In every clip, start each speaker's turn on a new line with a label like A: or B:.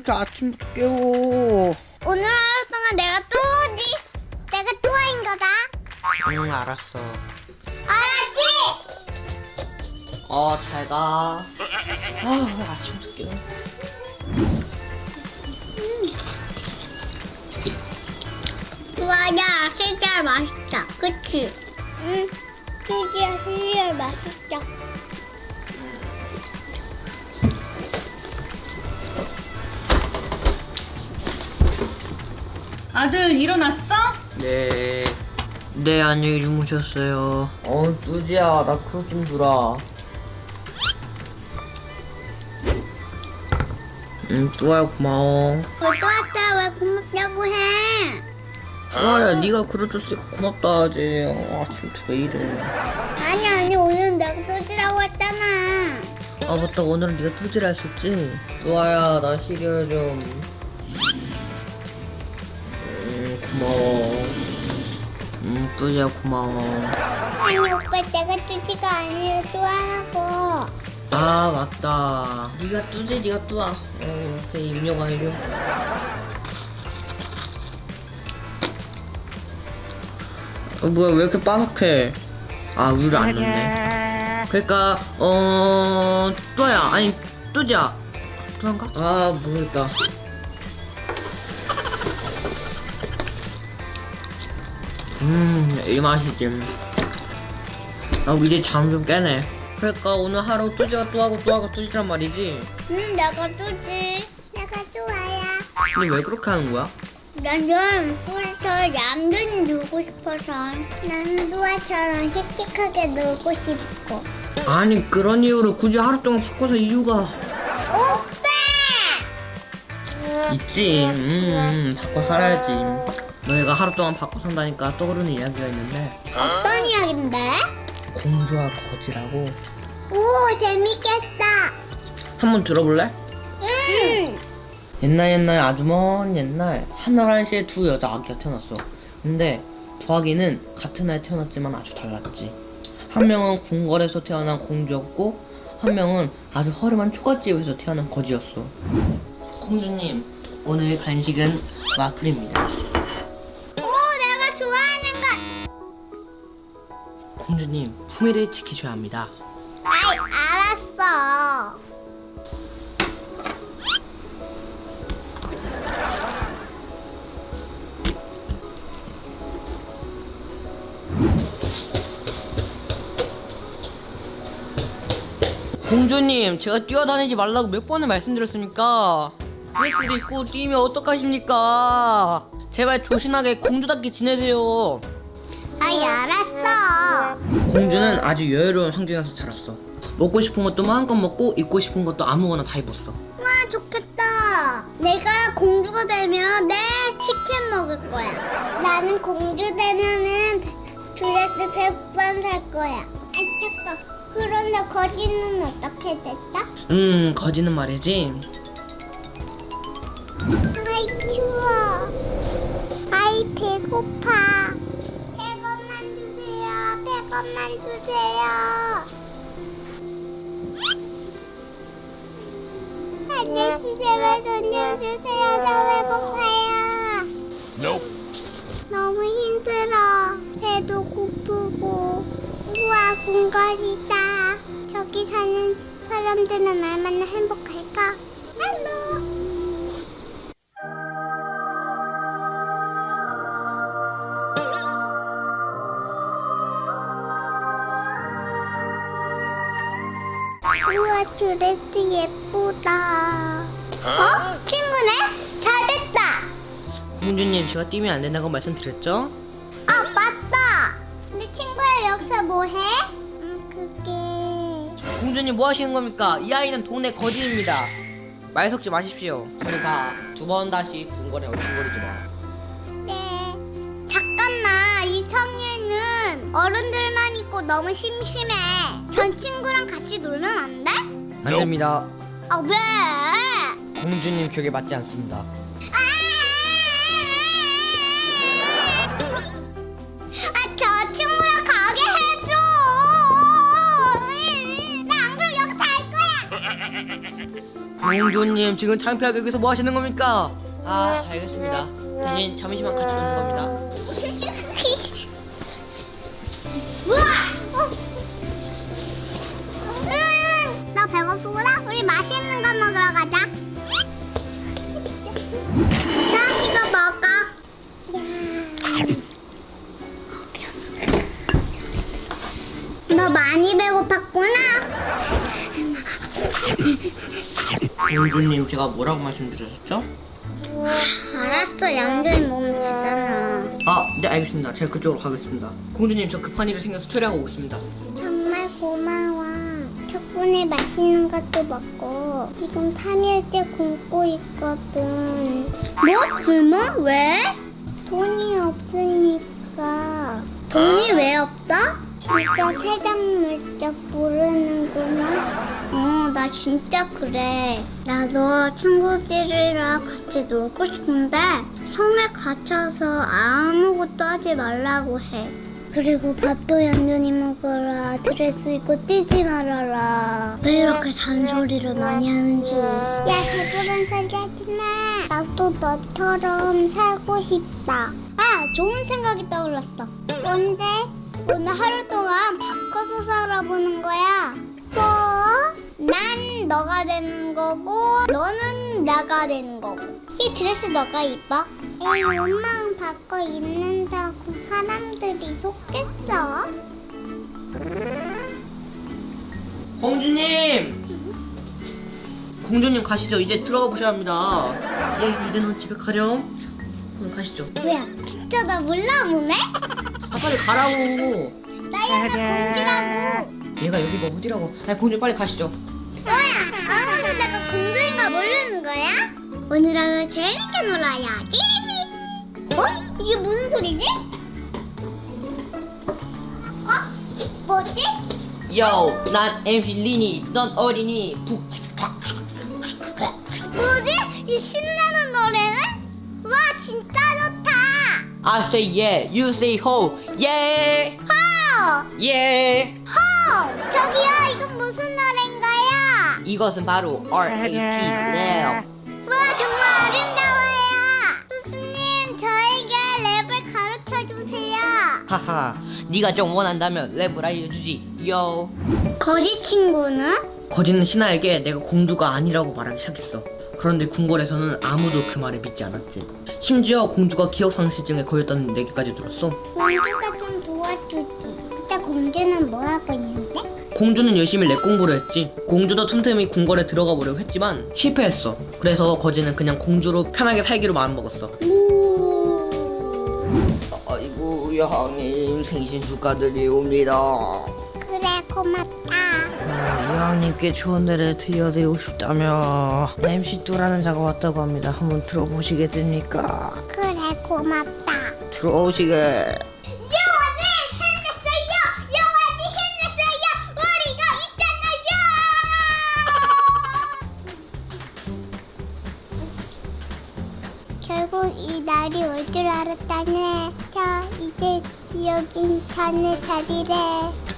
A: 이렇게 아침부터 깨워?
B: 오늘 하루 동안 내가 뚜지 내가 뚜아인 거다
A: 응, 알았어.
B: 알았지?
A: 어, 잘 가. 아, 왜 아침부터 깨워?
B: 뚜아야 시리얼 맛있다 그치? 응 시리얼 시리얼 맛있다
C: 아들 일어났어?
A: 네. 네, 안녕히 주무셨어요. 어, 뚜지야, 나 그것 좀 주라. 응, 뚜아야, 고마워.
B: 왜 뚜아짜 왜 고맙다고 해?
A: 뚜아야, 네가 그려줬으니까 고맙다 하지. 어, 아침부터 왜 이래.
B: 아니 아니 오늘 내가 뚜지라고 했잖아
A: 아, 맞다. 오늘은 네가 뚜지라 했었지? 뚜아야, 나 시리얼 좀. 고마워. 음, 뚜지야, 고마워.
B: 아니 오빠 내가 뚜지가 아니라 뚜아라고.
A: 아 맞다. 네가 뚜지 네가 뚜아 어 그래 임료가 해줘 어 뭐야 왜 이렇게 빠삭해? 아 우유를 안 넣네. 그러니까 어 뚜아야 아니 뚜지야. 뚜아인가? 아 모르겠다 음 이 맛이지. 아 우리 이제 잠 좀 깨네. 그러니까 오늘 하루 뚜지가 뚜하고 뚜하고 뚜지란 말이지.
B: 응 내가 뚜지. 내가 뚜아야.
A: 근데 왜 그렇게 하는 거야?
B: 나는 뚜아처럼 얌전히 놀고 싶어서 나는 뚜아처럼 씩씩하게 놀고 싶고.
A: 아니 그런 이유로 굳이 하루 동안 바꿔서 이유가
B: 오빠!
A: 있지. 음, 음 바꿔 살아야지 너희가 하루 동안 바꿔 산다니까 떠오르는 이야기가 있는데
B: 어떤 이야기인데?
A: 공주와 거지라고.
B: 오 재밌겠다.
A: 한번 들어볼래?
B: 응.
A: 옛날 옛날 아주 먼 옛날. 하늘한시에 두 여자 아기가 태어났어. 근데 두 아기는 같은 날 태어났지만 아주 달랐지. 한 명은 궁궐에서 태어난 공주였고 한 명은 아주 허름한 초가집에서 태어난 거지였어. 공주님 오늘 간식은 와플입니다 공주님 품위를 지키셔야 합니다.
B: 아이 알았어.
A: 공주님 제가 뛰어다니지 말라고 몇 번을 말씀드렸습니까? 그럴 수도 있고 뛰면 어떡하십니까? 제발 조신하게 공주답게 지내세요
B: 아이 알았어.
A: 공주는 아주 여유로운 환경에서 자랐어. 먹고 싶은 것도 마음껏 먹고 입고 싶은 것도 아무거나 다 입었어.
B: 와 좋겠다. 내가 공주가 되면 내 치킨 먹을 거야. 나는 공주 되면은 드레스 100번 살 거야. 아 잠깐 그런데 거기는 어떻게 됐다?
A: 음 거지는 말이지.
B: 아이 추워. 아이 배고파. 100원만 100원만 주세요. 아저씨 제발 돈좀 주세요. 나 배고파요? 너무 힘들어. 배도 고프고 우와 궁궐이다. 저기 사는 사람들은 얼마나 행복 드레스 예쁘다 어? 친구네? 잘됐다
A: 공주님 제가 뛰면 안 된다고 말씀드렸죠?
B: 아 맞다 근데 친구야 여기서 뭐해? 음 그게
A: 공주님 뭐 하시는 겁니까? 이 아이는 동네 거지입니다 말 섞지 마십시오 그러니까 두번 다시 궁궐에 얼씬거리지 마
B: 네 잠깐만 이 성에는 어른들만 있고 너무 심심해 전 친구랑 같이 놀면 안 돼?
A: 안 됩니다
B: 아 왜?
A: 공주님 격에 맞지 않습니다
B: 아, 저 친구랑 가게 해줘. 나 안 그럼 여기 살 거야.
A: 공주님 지금 창피하게 여기서 뭐 하시는 겁니까? 아 알겠습니다. 대신 잠시만 같이 노는 겁니다.
B: 배고프구나? 우리 맛있는 거 먹으러 가자. 자, 이거 먹어. 너 많이 배고팠구나?
A: 공주님 제가 뭐라고 말씀드렸었죠?
B: 알았어, 양조이 먹으면 되잖아.
A: 아 네 알겠습니다. 제가 그쪽으로 가겠습니다. 공주님 저 급한 일이 생겨서 퇴리하고 오겠습니다.
B: 덕분에 맛있는 것도 먹고 지금 3일째 굶고 있거든. 뭐? 굶어? 왜? 돈이 없으니까. 돈이 왜 없어? 진짜 세상 물적 모르는구나. 어, 나 진짜 그래. 나도 친구들이랑 같이 놀고 싶은데 성에 갇혀서 아무것도 하지 말라고 해. 그리고 밥도 얌전히 먹어라. 드레스 입고 뛰지 말아라. 왜 이렇게 잔소리를 많이 하는지. 야, 배부른 소리 하지 마. 나도 너처럼 살고 싶다. 아, 좋은 생각이 떠올랐어. 뭔데? 오늘 하루 동안 바꿔서 살아보는 거야. 뭐? 난 너가 되는 거고, 너는 나가 되는 거고. 이 드레스 너가 입어? 에이, 옷만 바꿔 입는다고 사람들이 속겠어?
A: 공주님! 공주님 가시죠. 이제 들어가 보셔야 합니다. 예, 이제는 집에 가렴. 그럼 가시죠.
B: 뭐야, 진짜 나 몰라보네?
A: 아 빨리 가라고.
B: 나 얘가 공주라고.
A: 얘가 여기가 어디라고? 아니 공주 빨리 가시죠.
B: 뭐야, 아무도 내가 공주인 걸 모르는 거야? 오늘 하루 재밌게 놀아야지. 어? 이게 무슨 소리지? 어? 뭐지?
A: 요, 난 MC 리니, 넌 어린이. 북팍.
B: 뭐지? 이 신나는 노래는? 와, 진짜 좋다.
A: I say yeah, you say ho, yeah,
B: 허!
A: yeah.
B: 허! 저기요, 이건 무슨 노래인 거야?
A: 이것은 바로 R.A.P. 랩.
B: 와, 정말 아름다워요. 스승님, 저에게 랩을 가르쳐 주세요.
A: 하하, 네가 좀 원한다면 랩을 알려주지. 요.
B: 거지 친구는?
A: 거지는 신하에게 내가 공주가 아니라고 말하기 시작했어. 그런데 궁궐에서는 아무도 그 말을 믿지 않았지. 심지어 공주가 기억상실증에 걸렸다는 얘기까지 들었어.
B: 공주가 좀. 그때 공주는 뭐 하고 있는데?
A: 공주는 열심히 랩 공부를 했지. 공주도 틈틈이 궁궐에 들어가 보려고 했지만 실패했어. 그래서 거지는 그냥 공주로 편하게 살기로 마음먹었어.
B: 우.
A: 아이고 여왕님 생신 축하드리옵니다.
B: 그래, 고맙다.
A: 아, 여왕님께 좋은 노래 들려드리고 싶다며 MC 뚜라는 자가 왔다고 합니다. 한번 들어보시겠습니까?
B: 그래, 고맙다.
A: 들어오시게.
B: 날이 올 줄 알았다네. 자, 이제 여긴 자네 자리래.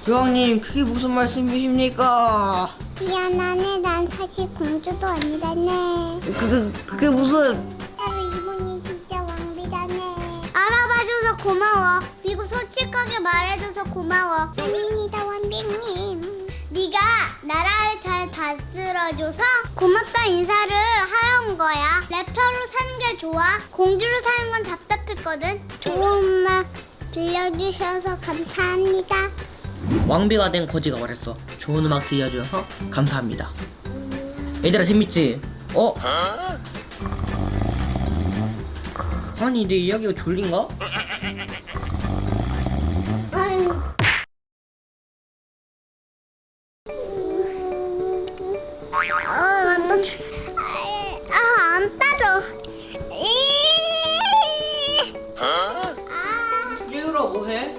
A: 여왕님 그게 무슨 말씀이십니까?
B: 미안하네, 난 사실 공주도 아니라네.
A: 그게 그게 무슨?
B: 나는 이분이 진짜 왕비라네. 알아봐줘서 고마워. 그리고 솔직하게 말해줘서 고마워. 아닙 다스려줘서 고맙다 인사를 온 거야. 래퍼로 사는 게 좋아. 공주로 사는 건 답답했거든. 좋은 말 들려주셔서 감사합니다.
A: 왕비가 된 거지가 말했어. 좋은 음악 들려주셔서 감사합니다. 얘들아 재밌지? 어? 아니 내 이야기가 졸린가?
B: 아유. 아, 안 따져. 아, 안 따져. 이- 아,
A: 얘들아 뭐해?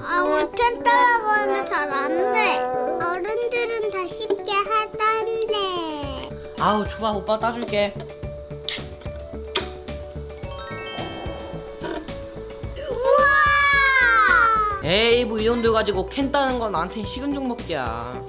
B: 아, 펜 따라고 하면 잘 안 돼. 어른들은 다 쉽게 하던데.
A: 아우 좋아 오빠 따줄게.
B: 우와!
A: 에이 뭐 이 정도 가지고 캔 따는 건 나한테 식은 죽 먹기야.